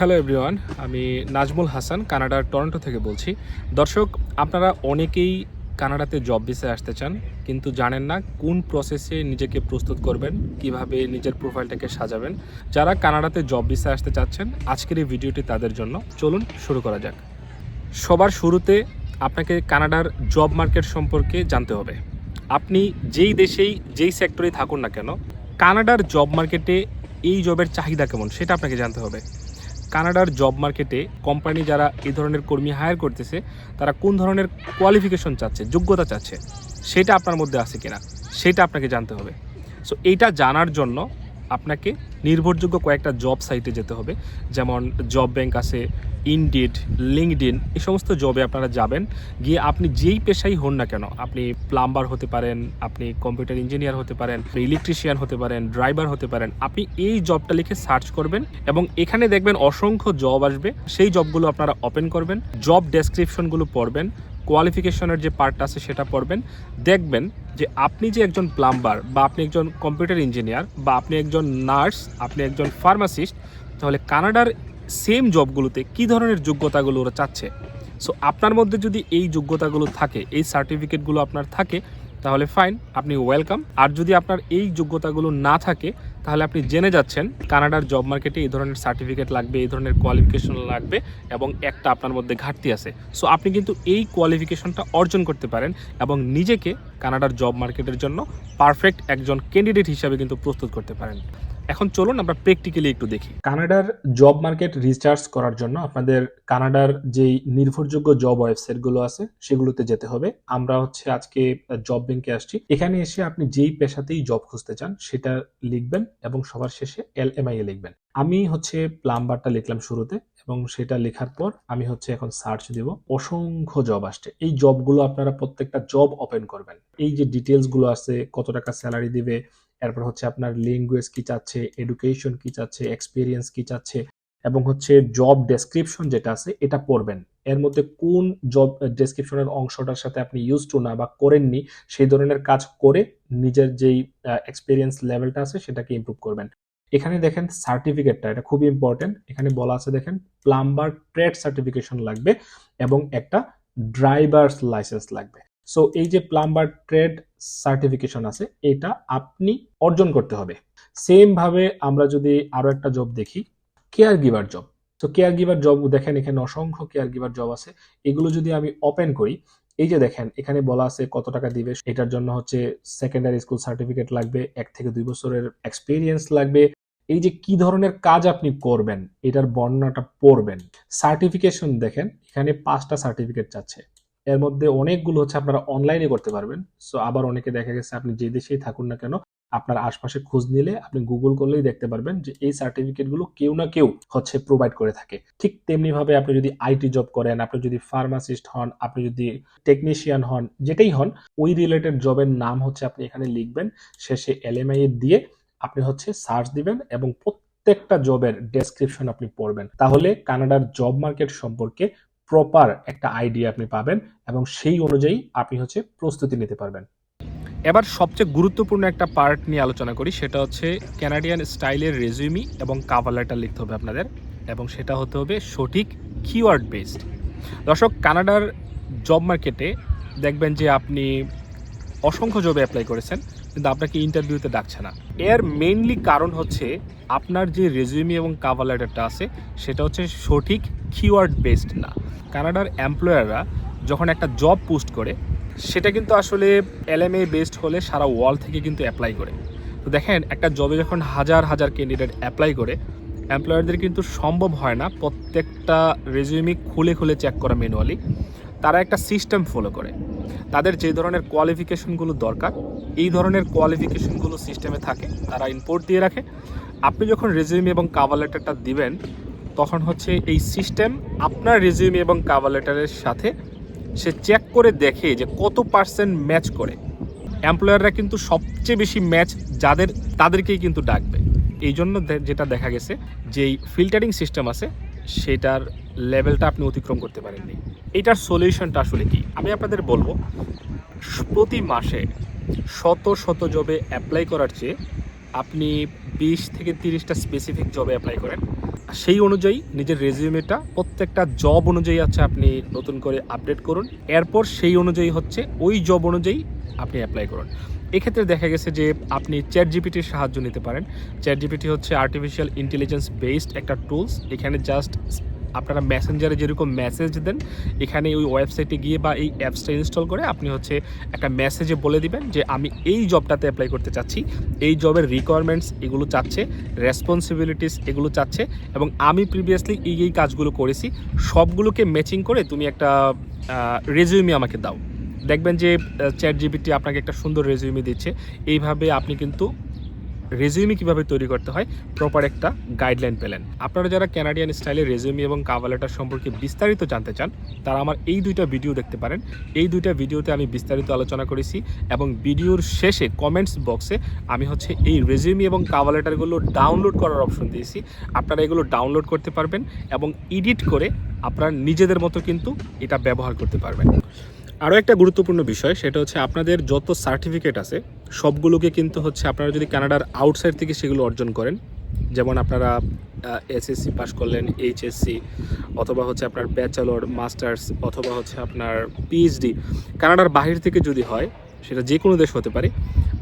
Hello everyone, আমি নাজমুল হাসান, কানাডার Toronto থেকে বলছি। দর্শক, আপনারা অনেকেই কানাডাতে জব ভিসায় আসতে চান, কিন্তু জানেন না কোন প্রসেসে নিজেকে প্রস্তুত করবেন, কীভাবে নিজের প্রোফাইলটাকে সাজাবেন। যারা কানাডাতে জব ভিসায় আসতে চাচ্ছেন, আজকের এই ভিডিওটি তাদের জন্য। চলুন শুরু করা যাক। সবার শুরুতে আপনাকে কানাডার জব মার্কেট সম্পর্কে জানতে হবে। আপনি যেই দেশেই, যেই সেক্টরেই থাকুন না কেন, কানাডার জব মার্কেটে এই জবের চাহিদা কেমন, সেটা আপনাকে জানতে হবে। কানাডার জব মার্কেটে কোম্পানি যারা এই ধরনের কর্মী হায়ার করতেছে, তারা কোন ধরনের কোয়ালিফিকেশন চাচ্ছে, যোগ্যতা চাচ্ছে, সেটা আপনার মধ্যে আছে কিনা, সেটা আপনাকে জানতে হবে। সো এইটা জানার জন্য আপনাকে নির্ভরযোগ্য কয়েকটা জব সাইটে যেতে হবে। যেমন জব ব্যাংক আছে ইনডিড লিঙ্কডিন এই সমস্ত জবে আপনারা যাবেন। গিয়ে আপনি যেই পেশাই হন না কেন, আপনি প্লাম্বার হতে পারেন, আপনি কম্পিউটার ইঞ্জিনিয়ার হতে পারেন ইলেকট্রিশিয়ান হতে পারেন ড্রাইভার হতে পারেন, আপনি এই জবটা লিখে সার্চ করবেন এবং এখানে দেখবেন অসংখ্য জব আসবে। সেই জবগুলো আপনারা ওপেন করবেন জব ডেসক্রিপশনগুলো পড়বেন কোয়ালিফিকেশনের যে পার্টটা আছে সেটা পড়বেন। দেখবেন যে আপনি যে একজন প্লাম্বার বা আপনি একজন কম্পিউটার ইঞ্জিনিয়ার বা আপনি একজন নার্স আপনি একজন ফার্মাসিস্ট তাহলে কানাডার সেম জবগুলোতে কি ধরনের যোগ্যতাগুলো ওরা চাচ্ছে? সো আপনার মধ্যে যদি এই যোগ্যতাগুলো থাকে, এই সার্টিফিকেটগুলো আপনার থাকে তাহলে ফাইন আপনি ওয়েলকাম আর যদি আপনার এই যোগ্যতাগুলো না থাকে, তাহলে আপনি জেনে যাচ্ছেন কানাডার জব মার্কেটে এই ধরনের সার্টিফিকেট লাগবে, এই ধরনের কোয়ালিফিকেশন লাগবে এবং একটা আপনার মধ্যে ঘাটতি আছে। সো আপনি কিন্তু এই কোয়ালিফিকেশনটা অর্জন করতে পারেন এবং নিজেকে কানাডার জব মার্কেটের জন্য পারফেক্ট একজন ক্যান্ডিডেট হিসাবে কিন্তু প্রস্তুত করতে পারেন। এখন চলুন আমরা প্র্যাকটিক্যালি একটু দেখি। কানাডার জব মার্কেট রিসার্চ করার জন্য আপনাদের কানাডার যেই নির্ভরযোগ্য জব ওয়েবসাইটগুলো আছে, সেগুলোতে যেতে হবে। আমরা হচ্ছে আজকে জব ব্যাংকে আসছি। এখানে এসে আপনি যেই পেশাতেই জব খুঁজতে চান, সেটা লিখবেন এবং সবার শেষে এল এম আই এ লিখবেন। আমি হচ্ছে প্লাম্বারটা লিখলাম শুরুতে এবং সেটা লেখার পর আমি হচ্ছে এখন সার্চ দিব। অসংখ্য জব আসছে। এই জবগুলো আপনারা প্রত্যেকটা জব ওপেন করবেন। এই যে ডিটেলসগুলো আছে, কত টাকা স্যালারি দিবে এরপর হচ্ছে আপনার ল্যাঙ্গুয়েজ কি চাচ্ছে এডুকেশন কি চাচ্ছে এক্সপিরিয়েন্স কি চাচ্ছে, এবং হচ্ছে জব ডেসক্রিপশন যেটা আছে, এটা পড়বেন। এর মধ্যে কোন জব ডেসক্রিপশনের অংশটার সাথে আপনি ইউজ টু না বা করেননি, সেই ধরনের কাজ করে নিজের যেই এক্সপিরিয়েন্স লেভেলটা আছে, সেটাকে ইমপ্রুভ করবেন। এখানে দেখেন সার্টিফিকেটটা এটা খুবই ইম্পর্টেন্ট এখানে বলা আছে দেখেন প্লাম্বার ট্রেড সার্টিফিকেশন লাগবে এবং একটা ড্রাইভার্স লাইসেন্স লাগবে। সো এই যে প্লাম্বার ট্রেড সার্টিফিকেশন আছে, এটা আপনি অর্জন করতে হবে। সেম ভাবে আমরা যদি আরও একটা জব দেখি কেয়ার গিভার জব তো কেয়ার গিভার জব দেখেন এখানে অসংখ্য কেয়ার গিভার জব আছে। এগুলো যদি আমি ওপেন করি, এই যে দেখেন, এখানে বলা আছে কত টাকা দিবে, এটার জন্য হচ্ছে সেকেন্ডারি স্কুল সার্টিফিকেট লাগবে, এক থেকে দুই বছরের এক্সপিরিয়েন্স লাগবে। এই যে কি ধরনের কাজ আপনি করবেন, এটার বর্ণনাটা পড়বেন। সার্টিফিকেশন দেখেন, এখানে পাঁচটা সার্টিফিকেট চাচ্ছে। এর মধ্যে অনেকগুলো হচ্ছে আপনারা অনলাইনে করতে পারবেন। সো আবার অনেকে দেখা গেছে আপনি যে দেশেই থাকুন না কেন, আপনার আশপাশে খোঁজ নিলে আপনি গুগল করলেই দেখতে পারবেন যে এই সার্টিফিকেটগুলো কেউ না কেউ হচ্ছে প্রোভাইড করে থাকে। ঠিক তেমনি ভাবে আপনি যদি আইটি জব করেন, আপনি যদি ফার্মাসিস্ট হন, আপনি যদি টেকনিশিয়ান হন, যেটাই হন, ওই রিলেটেড জবের নাম হচ্ছে আপনি এখানে লিখবেন, শেষে এলএমআই দিয়ে আপনি হচ্ছে সার্চ দিবেন এবং প্রত্যেকটা জবের ডেসক্রিপশন আপনি পড়বেন। তাহলে কানাডার জব মার্কেট সম্পর্কে প্রপার একটা আইডিয়া আপনি পাবেন এবং সেই অনুযায়ী আপনি হচ্ছে প্রস্তুতি নিতে পারবেন। এবার সবচেয়ে গুরুত্বপূর্ণ একটা পার্ট নিয়ে আলোচনা করি, সেটা হচ্ছে ক্যানাডিয়ান স্টাইলের রেজিউমি এবং কাভার লেটার লিখতে হবে আপনাদের এবং সেটা হতে হবে সঠিক কিওয়ার্ড বেসড দর্শক কানাডার জব মার্কেটে দেখবেন যে আপনি অসংখ্য জবে অ্যাপ্লাই করেছেন। কিন্তু আপনাকে ইন্টারভিউতে ডাকছে না। এর মেইনলি কারণ হচ্ছে আপনার যে রেজিউমি এবং কাভার লেটারটা আছে, সেটা হচ্ছে সঠিক কিওয়ার্ড বেসড না। কানাডার এমপ্লয়াররা যখন একটা জব পোস্ট করে, সেটা কিন্তু আসলে এলএমএ বেসড হলে সারা ওয়ার্ল্ড থেকে কিন্তু অ্যাপ্লাই করে। তো দেখেন, একটা জবে যখন হাজার হাজার ক্যান্ডিডেট অ্যাপ্লাই করে এমপ্লয়ারদের কিন্তু সম্ভব হয় না প্রত্যেকটা রেজিউমি খুলে খুলে চেক করা ম্যানুয়ালি তারা একটা সিস্টেম ফলো করে। তাদের যে ধরনের কোয়ালিফিকেশনগুলো দরকার, এই ধরনের কোয়ালিফিকেশনগুলো সিস্টেমে থাকে, তারা ইম্পোর্ট দিয়ে রাখে। আপনি যখন রেজিউমি এবং কাভার লেটারটা দিবেন, তখন হচ্ছে এই সিস্টেম আপনার রেজিউমি এবং কাভার লেটারের সাথে সে চেক করে দেখে যে কত পার্সেন্ট ম্যাচ করে। এমপ্লয়াররা কিন্তু সবচেয়ে বেশি ম্যাচ যাদের, তাদেরকেই কিন্তু ডাকবে। এই জন্য যেটা দেখা গেছে যেই ফিল্টারিং সিস্টেম আছে সেটার লেভেলটা আপনি অতিক্রম করতে পারেননি। এটার সলিউশনটা আসলে কি? আমি আপনাদের বলব, প্রতি মাসে শত শত জবে অ্যাপ্লাই করার চেয়ে আপনি বিশ থেকে তিরিশটা স্পেসিফিক জবে অ্যাপ্লাই করেন। সেই অনুযায়ী নিজের রেজিউমেটা প্রত্যেকটা জব অনুযায়ী আছে আপনি নতুন করে আপডেট করুন। এরপর সেই অনুযায়ী হচ্ছে ওই জব অনুযায়ী আপনি অ্যাপ্লাই করুন। এক্ষেত্রে দেখা গেছে যে আপনি চ্যাট জিপিটির সাহায্য নিতে পারেন। চ্যাট জিপিটি হচ্ছে আর্টিফিশিয়াল ইন্টেলিজেন্স বেসড একটা টুলস এখানে জাস্ট আপনারা মেসেঞ্জারে যেরকম মেসেজ দেন, এখানে ওই ওয়েবসাইটে গিয়ে বা এই অ্যাপসটা ইনস্টল করে আপনি হচ্ছে একটা মেসেজে বলে দিবেন যে, আমি এই জবটাতে অ্যাপ্লাই করতে চাচ্ছি। এই জবের রিকোয়ারমেন্টস এগুলো চাচ্ছে রেসপন্সিবিলিটিস এগুলো চাচ্ছে এবং আমি প্রিভিয়াসলি এই এই কাজগুলো করেছি। সবগুলোকে ম্যাচিং করে তুমি একটা রেজিউমি আমাকে দাও। দেখবেন যে চ্যাট জিপিটি আপনাকে একটা সুন্দর রেজিউমি দিচ্ছে। এইভাবে আপনি কিন্তু রেজিউমি কীভাবে তৈরি করতে হয় প্রপার একটা গাইডলাইন পেলেন। আপনারা যারা ক্যানাডিয়ান স্টাইলে রেজিউমি এবং কাভার লেটার সম্পর্কে বিস্তারিত জানতে চান, তারা আমার এই দুইটা ভিডিও দেখতে পারেন। এই দুইটা ভিডিওতে আমি বিস্তারিত আলোচনা করেছি এবং ভিডিওর শেষে কমেন্টস বক্সে আমি হচ্ছে এই রেজিউমি এবং কাভার লেটারগুলো ডাউনলোড করার অপশন দিয়েছি। আপনারা এগুলো ডাউনলোড করতে পারবেন এবং এডিট করে আপনার নিজেদের মতো কিন্তু এটা ব্যবহার করতে পারবেন। আরও একটা গুরুত্বপূর্ণ বিষয়, সেটা হচ্ছে আপনাদের যত সার্টিফিকেট আছে, সবগুলোকে কিন্তু হচ্ছে আপনারা যদি কানাডার আউটসাইড থেকে সেগুলো অর্জন করেন, যেমন আপনারা এসএসসি পাশ করলেন এইচএসসি অথবা হচ্ছে আপনার ব্যাচেলর মাস্টার্স অথবা হচ্ছে আপনার পিএইচডি কানাডার বাহির থেকে যদি হয়, সেটা যে কোনো দেশ হতে পারে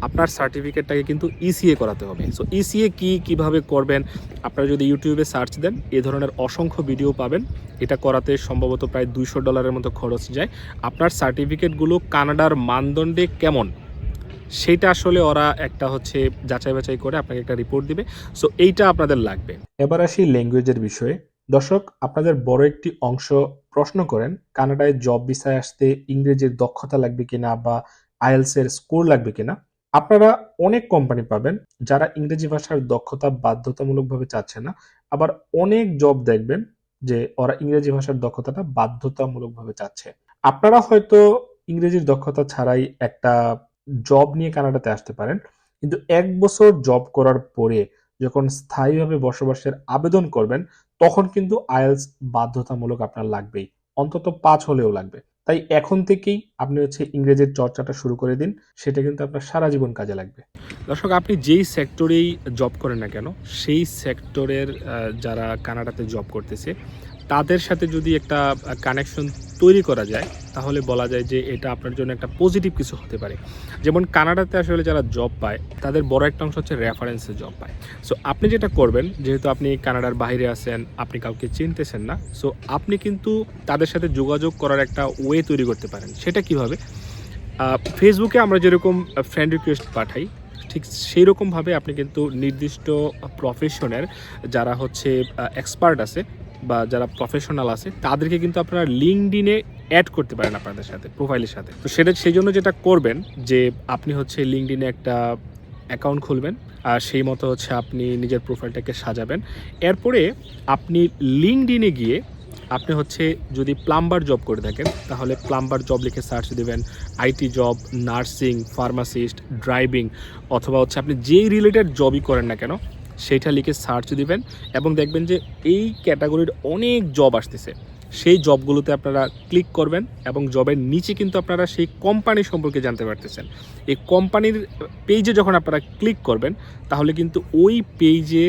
আপনার সার্টিফিকেটটাকে কিন্তু ইসিএ করাতে হবে। সো ইসিএ কি, কীভাবে করবেন, আপনারা যদি ইউটিউবে সার্চ দেন, এ ধরনের অসংখ্য ভিডিও পাবেন। এটা করাতে সম্ভবত প্রায় দুইশো ডলারের মতো খরচ যায়। আপনার সার্টিফিকেটগুলো কানাডার মানদণ্ডে কেমন? সেটা আসলে ওরা একটা হচ্ছে যাচাই বাছাই করে আপনাকে একটা রিপোর্ট দিবে। সো এইটা আপনাদের লাগবে। এবার আসি ল্যাঙ্গুয়েজের বিষয়ে। দর্শক, আপনাদের বড় একটি অংশ প্রশ্ন করেন, কানাডায় জব ভিসায় আসতে ইংরেজির দক্ষতা লাগবে কিনা বা আইএলস এর স্কোর লাগবে কিনা? আপনারা অনেক কোম্পানি পাবেন যারা ইংরেজি ভাষার দক্ষতা বাধ্যতামূলকভাবে চাচ্ছে না। আবার অনেক জব দেখবেন যে ওরা ইংরেজি ভাষার দক্ষতাটা বাধ্যতামূলকভাবে চাচ্ছে। আপনারা হয়তো ইংরেজির দক্ষতা ছাড়াই একটা জব নিয়ে কানাডাতে আসতে পারেন, কিন্তু এক বছর জব করার পরে যখন স্থায়ীভাবে বসবাসের আবেদন করবেন, তখন কিন্তু আইএলস বাধ্যতামূলক আপনার লাগবেই। অন্তত পাঁচ হলেও লাগবে। তাই এখন থেকেই আপনি হচ্ছে ইংরেজির চর্চাটা শুরু করে দিন, সেটা কিন্তু আপনার সারা জীবন কাজে লাগবে। দর্শক, আপনি যেই সেক্টরেই জব করেন না কেন, সেই সেক্টরের যারা কানাডাতে জব করতেছে, তাদের সাথে যদি একটা কানেকশন তৈরি করা যায়, তাহলে বলা যায় যে এটা আপনার জন্য একটা পজিটিভ কিছু হতে পারে। যেমন কানাডাতে আসলে যারা জব পায়, তাদের বড় একটা অংশ হচ্ছে রেফারেন্সে জব পায়। সো আপনি যেটা করবেন, যেহেতু আপনি কানাডার বাইরে আছেন, আপনি কাউকে চিনতেছেন না সো আপনি কিন্তু তাদের সাথে যোগাযোগ করার একটা ওয়ে তৈরি করতে পারেন। সেটা কীভাবে? ফেসবুকে আমরা যেরকম ফ্রেন্ড রিকোয়েস্ট পাঠাই, ঠিক সেই রকমভাবে আপনি কিন্তু নির্দিষ্ট প্রফেশনের যারা হচ্ছে এক্সপার্ট আছে বা যারা প্রফেশনাল আছে, তাদেরকে কিন্তু আপনারা লিঙ্কডিনে অ্যাড করতে পারেন আপনাদের সাথে প্রোফাইলের সাথে। তো সেটা সেই জন্য যেটা করবেন যে আপনি হচ্ছে লিঙ্কডিনে একটা অ্যাকাউন্ট খুলবেন, আর সেই মতো হচ্ছে আপনি নিজের প্রোফাইলটাকে সাজাবেন। এরপরে আপনি লিঙ্কডিনে গিয়ে আপনি হচ্ছে যদি প্লাম্বার জব করে থাকেন, তাহলে প্লাম্বার জব লিখে সার্চ দেবেন IT job nursing pharmacist driving অথবা হচ্ছে আপনি যেই রিলেটেড জবই করেন না কেন সেইটা লিখে সার্চ দিবেন এবং দেখবেন যে এই ক্যাটাগরির অনেক জব আসতেছে। সেই জবগুলোতে আপনারা ক্লিক করবেন এবং জবের নিচে কিন্তু আপনারা সেই কোম্পানি সম্পর্কে জানতে পারতেছেন। এই কোম্পানির পেজে যখন আপনারা ক্লিক করবেন, তাহলে কিন্তু ওই পেজে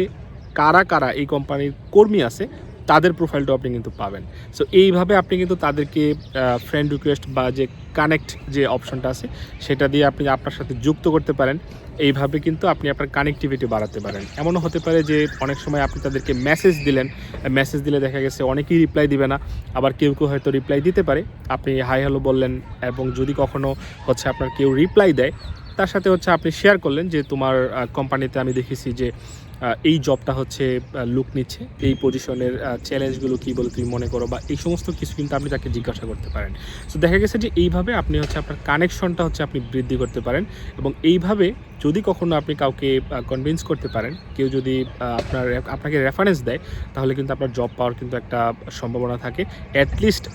কারা কারা এই কোম্পানির কর্মী আছে তাদের প্রোফাইলটাও আপনি কিন্তু পাবেন। সো এইভাবে আপনি কিন্তু তাদেরকে ফ্রেন্ড রিকোয়েস্ট বা যে কানেক্ট যে অপশনটা আছে, সেটা দিয়ে আপনি আপনার সাথে যুক্ত করতে পারেন। এইভাবে কিন্তু আপনি আপনার কানেক্টিভিটি বাড়াতে পারেন। এমনও হতে পারে যে অনেক সময় আপনি তাদেরকে মেসেজ দিলেন মেসেজ দিলে দেখা গেছে অনেকেই রিপ্লাই দিবে না, আবার কেউ কেউ হয়তো রিপ্লাই দিতে পারে। আপনি হাই হ্যালো বললেন এবং যদি কখনও হচ্ছে আপনার কেউ রিপ্লাই দেয়, তার সাথে হচ্ছে আপনি শেয়ার করলেন যে তোমার কোম্পানিতে আমি দেখেছি যে এই জবটা হচ্ছে লুক নিচ্ছে। এই পজিশনের চ্যালেঞ্জগুলো কী বলে তুমি মনে করো, বা এই সমস্ত কিছু কিন্তু আপনি তাকে জিজ্ঞাসা করতে পারেন। সো দেখা গেছে যে এইভাবে আপনি হচ্ছে আপনার কানেকশনটা হচ্ছে আপনি বৃদ্ধি করতে পারেন এবং এইভাবে যদি কখনো আপনি কাউকে কনভিন্স করতে পারেন, কেউ যদি আপনার, আপনাকে রেফারেন্স দেয়, তাহলে কিন্তু আপনার জব পাওয়ার কিন্তু একটা সম্ভাবনা থাকে। অ্যাটলিস্ট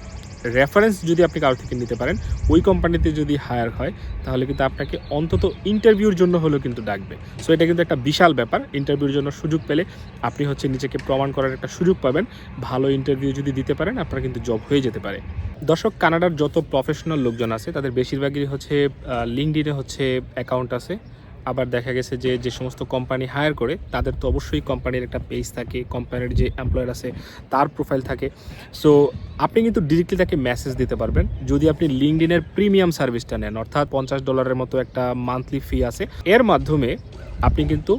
রেফারেন্স যদি আপনি কারও থেকে নিতে পারেন, ওই কোম্পানিতে যদি হায়ার হয়, তাহলে কিন্তু আপনাকে অন্তত ইন্টারভিউর জন্য হলেও কিন্তু ডাকবে। সো এটা কিন্তু একটা বিশাল ব্যাপার। ইন্টারভিউর জন্য সুযোগ পেলে আপনি হচ্ছে নিজেকে প্রমাণ করার একটা সুযোগ পাবেন। ভালো ইন্টারভিউ যদি দিতে পারেন, আপনার কিন্তু জব হয়ে যেতে পারে। দর্শক, কানাডার যত প্রফেশনাল লোকজন আছে, তাদের বেশিরভাগই হচ্ছে লিঙ্কডিনে হচ্ছে অ্যাকাউন্ট আছে। আবার দেখা গেছে যে যে সমস্ত কোম্পানি হায়ার করে, তাদের তো অবশ্যই কোম্পানির একটা পেজ থাকে কোম্পানির যে এমপ্লয়ার আছে, তার প্রোফাইল থাকে। সো আপনি কিন্তু ডিরেক্টলি তাকে মেসেজ দিতে পারবেন। যদি আপনি লিঙ্কডিনের প্রিমিয়াম সার্ভিসটা নেন, অর্থাৎ পঞ্চাশ ডলারের মতো একটা মান্থলি ফি আছে, এর মাধ্যমে আপনি কিন্তু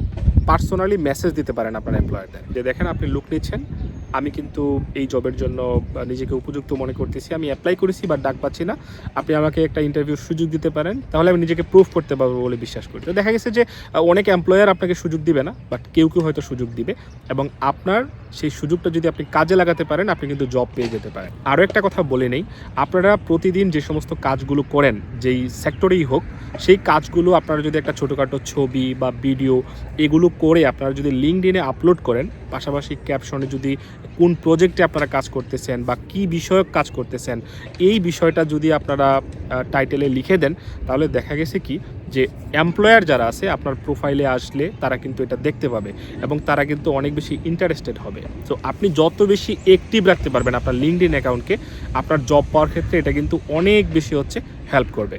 পার্সোনালি মেসেজ দিতে পারেন আপনার এমপ্লয়ারদের যে দেখেন, আপনি লুক নিচ্ছেন আমি কিন্তু এই জবের জন্য নিজেকে উপযুক্ত মনে করতেছি। আমি অ্যাপ্লাই করেছি বা ডাক পাচ্ছি না। আপনি আমাকে একটা ইন্টারভিউ সুযোগ দিতে পারেন। তাহলে আমি নিজেকে প্রুফ করতে পারব বলে বিশ্বাস করি। তো দেখা গেছে যে অনেক এমপ্লয়ার আপনাকে সুযোগ দিবে না বাট কেউ কেউ হয়তো সুযোগ দিবে। এবং আপনার সেই সুযোগটা যদি আপনি কাজে লাগাতে পারেন, আপনি কিন্তু জব পেয়ে যেতে পারেন। আরও একটা কথা বলে নেই, আপনারা প্রতিদিন যে সমস্ত কাজগুলো করেন, যেই সেক্টরেই হোক, সেই কাজগুলো আপনারা যদি একটা ছোটোখাটো ছবি বা ভিডিও এগুলো করে আপনারা যদি লিঙ্কডিনে আপলোড করেন, পাশাপাশি ক্যাপশনে যদি কোন প্রজেক্টে আপনারা কাজ করতেছেন বা কি বিষয়ক কাজ করতেছেন, এই বিষয়টা যদি আপনারা টাইটেলে লিখে দেন, তাহলে দেখা গেছে কি যে এমপ্লয়ার যারা আছে, আপনার প্রোফাইলে আসলে তারা কিন্তু এটা দেখতে পাবে এবং তারা কিন্তু অনেক বেশি ইন্টারেস্টেড হবে। তো আপনি যত বেশি অ্যাক্টিভ রাখতে পারবেন আপনার লিঙ্কড ইন অ্যাকাউন্টকে আপনার জব পাওয়ার ক্ষেত্রে এটা কিন্তু অনেক বেশি হচ্ছে হেল্প করবে।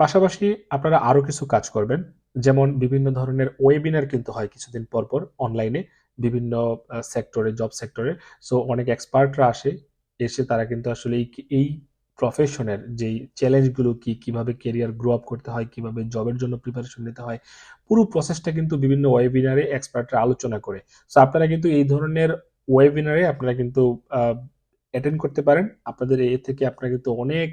পাশাপাশি আপনারা আরও কিছু কাজ করবেন, যেমন বিভিন্ন ধরনের ওয়েবিনার কিন্তু হয় কিছুদিন পর পর অনলাইনে বিভিন্ন সেক্টরে জব সেক্টরে সো অনেক এক্সপার্টরা আসে, এসে তারা কিন্তু আসলে এই এই প্রফেশনের যেই চ্যালেঞ্জগুলো কি, কীভাবে কেরিয়ার গ্রো আপ করতে হয়, কীভাবে জবের জন্য প্রিপারেশন নিতে হয়, পুরো প্রসেসটা কিন্তু বিভিন্ন ওয়েবিনারে এক্সপার্টরা আলোচনা করে। সো আপনারা কিন্তু এই ধরনের ওয়েবিনারে আপনারা কিন্তু অ্যাটেন্ড করতে পারেন। আপনাদের এ থেকে আপনারা কিন্তু অনেক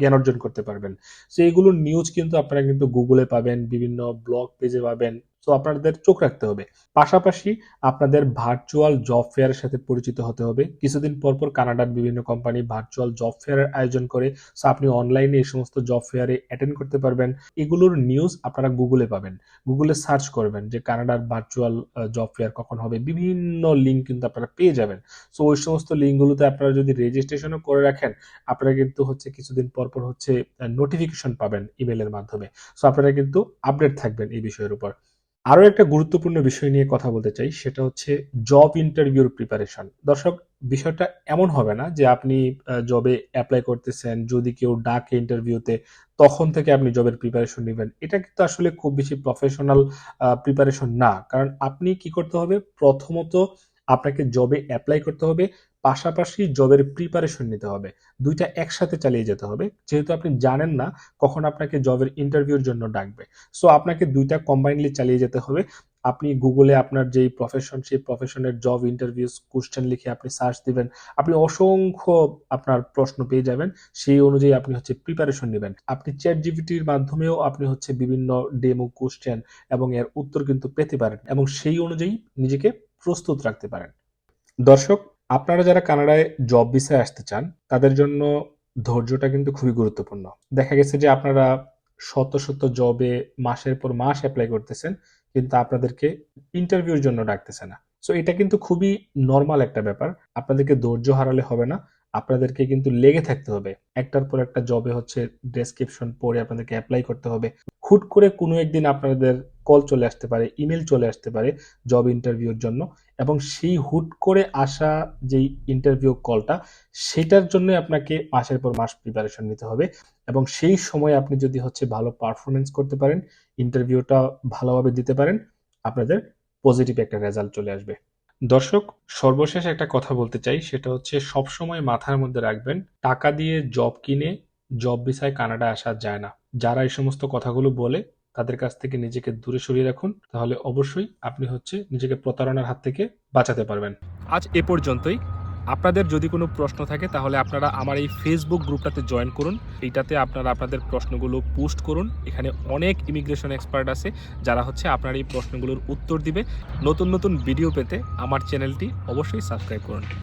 জ্ঞান অর্জন করতে পারবেন। সো এইগুলোর নিউজ কিন্তু আপনারা কিন্তু গুগলে পাবেন, বিভিন্ন ব্লগ পেজে পাবেন সো আপনাদের চোখ রাখতে হবে। পাশাপাশি আপনাদের ভার্চুয়াল জব ফেয়ারের সাথে পরিচিত হতে হবে। কিছুদিন পর পর কানাডার বিভিন্ন কোম্পানি ভার্চুয়াল জব ফেয়ারের আয়োজন করে। সো আপনি অনলাইনে এই সমস্ত জব ফেয়ারে অ্যাটেন্ড করতে পারবেন। এগুলোর নিউজ আপনারা গুগলে পাবেন। গুগলে সার্চ করবেন যে কানাডার ভার্চুয়াল জব ফেয়ার কখন হবে। বিভিন্ন লিঙ্ক কিন্তু আপনারা পেয়ে যাবেন। সো ওই সমস্ত লিঙ্কগুলোতে আপনারা যদি রেজিস্ট্রেশনও করে রাখেন, আপনারা কিন্তু হচ্ছে কিছুদিন পর পর হচ্ছে নোটিফিকেশন পাবেন ইমেলের মাধ্যমে। সো আপনারা কিন্তু আপডেট থাকবেন এই বিষয়ের উপর। আরও একটা গুরুত্বপূর্ণ বিষয় নিয়ে কথা বলতে চাই, সেটা হচ্ছে জব ইন্টারভিউর প্রিপারেশন দর্শক, বিষয়টা এমন হবে না যে আপনি জবে অ্যাপ্লাই করতেছেন, যদি কেউ ডাকে ইন্টারভিউতে তখন থেকে আপনি জবের প্রিপারেশন নেবেন। এটা কিন্তু আসলে খুব বেশি প্রফেশনাল প্রিপারেশন না। কারণ আপনি কি করতে হবে? প্রথমত আপনাকে জবে অ্যাপ্লাই করতে হবে। পাশাপাশি জবের প্রিপারেশন নিতে হবে। দুইটা একসাথে চালিয়ে যেতে হবে। যেহেতু আপনি জানেন না, কখন আপনাকে জবের ইন্টারভিউর জন্য ডাকবে। সো আপনাকে দুইটা কম্বাইনলি চালিয়ে যেতে হবে। আপনি গুগলে আপনার যেই প্রফেশন সেই প্রফেশনের জব ইন্টারভিউস কোশ্চেন লিখে আপনি সার্চ দিবেন। আপনি অসংখ্য আপনার প্রশ্ন পেয়ে যাবেন। সেই অনুযায়ী আপনি হচ্ছে প্রিপারেশন নেবেন। আপনি চ্যাট জিপিটির মাধ্যমেও আপনি হচ্ছে বিভিন্ন ডেমো কোশ্চেন এবং এর উত্তর কিন্তু পেতে পারেন এবং সেই অনুযায়ী নিজেকে প্রস্তুত রাখতে পারেন। দর্শক আপনারা যারা কানাডায় জব ভিসায় আসতে চান, তাদের জন্য ধৈর্যটা কিন্তু খুবই গুরুত্বপূর্ণ। দেখা গেছে যে আপনারা শত শত জবে মাসের পর মাস অ্যাপ্লাই করতেছেন, কিন্তু আপনাদেরকে ইন্টারভিউর জন্য ডাকতেছে না। সো এটা কিন্তু খুবই নর্মাল একটা ব্যাপার। আপনাদেরকে ধৈর্য হারালে হবে না, আপনাদেরকে কিন্তু লেগে থাকতে হবে। একটার পর একটা জবে হচ্ছে ডেসক্রিপশন পড়ে আপনাদেরকে অ্যাপ্লাই করতে হবে। হুট করে কোনো একদিন আপনাদের কল চলে আসতে পারে ইমেল চলে আসতে পারে জব ইন্টারভিউর জন্য। এবং সেই হুট করে আসা যেই ইন্টারভিউ কলটা সেটার জন্য আপনাকে মাসের পর মাস প্রিপারেশন নিতে হবে। এবং সেই সময় আপনি যদি হচ্ছে ভালো পারফরমেন্স করতে পারেন ইন্টারভিউটা ভালোভাবে দিতে পারেন, আপনাদের পজিটিভ একটা রেজাল্ট চলে আসবে। দর্শক, সর্বশেষ একটা কথা বলতে চাই, সেটা হচ্ছে সবসময় মাথার মধ্যে রাখবেন, টাকা দিয়ে জব কিনে জব ভিসায় কানাডা আসা যায় না। যারা এই সমস্ত কথাগুলো বলে তাদের কাছ থেকে নিজেকে দূরে সরিয়ে রাখুন, তাহলে অবশ্যই আপনি হচ্ছে নিজেকে প্রতারণার হাত থেকে বাঁচাতে পারবেন। আজ এ পর্যন্তই। আপনাদের যদি কোনো প্রশ্ন থাকে, তাহলে আপনারা আমার এই ফেসবুক গ্রুপটাতে জয়েন করুন। এইটাতে আপনারা আপনাদের প্রশ্নগুলো পোস্ট করুন। এখানে অনেক ইমিগ্রেশন এক্সপার্ট আছে, যারা হচ্ছে আপনার এই প্রশ্নগুলোর উত্তর দিবে। নতুন নতুন ভিডিও পেতে আমার চ্যানেলটি অবশ্যই সাবস্ক্রাইব করুন।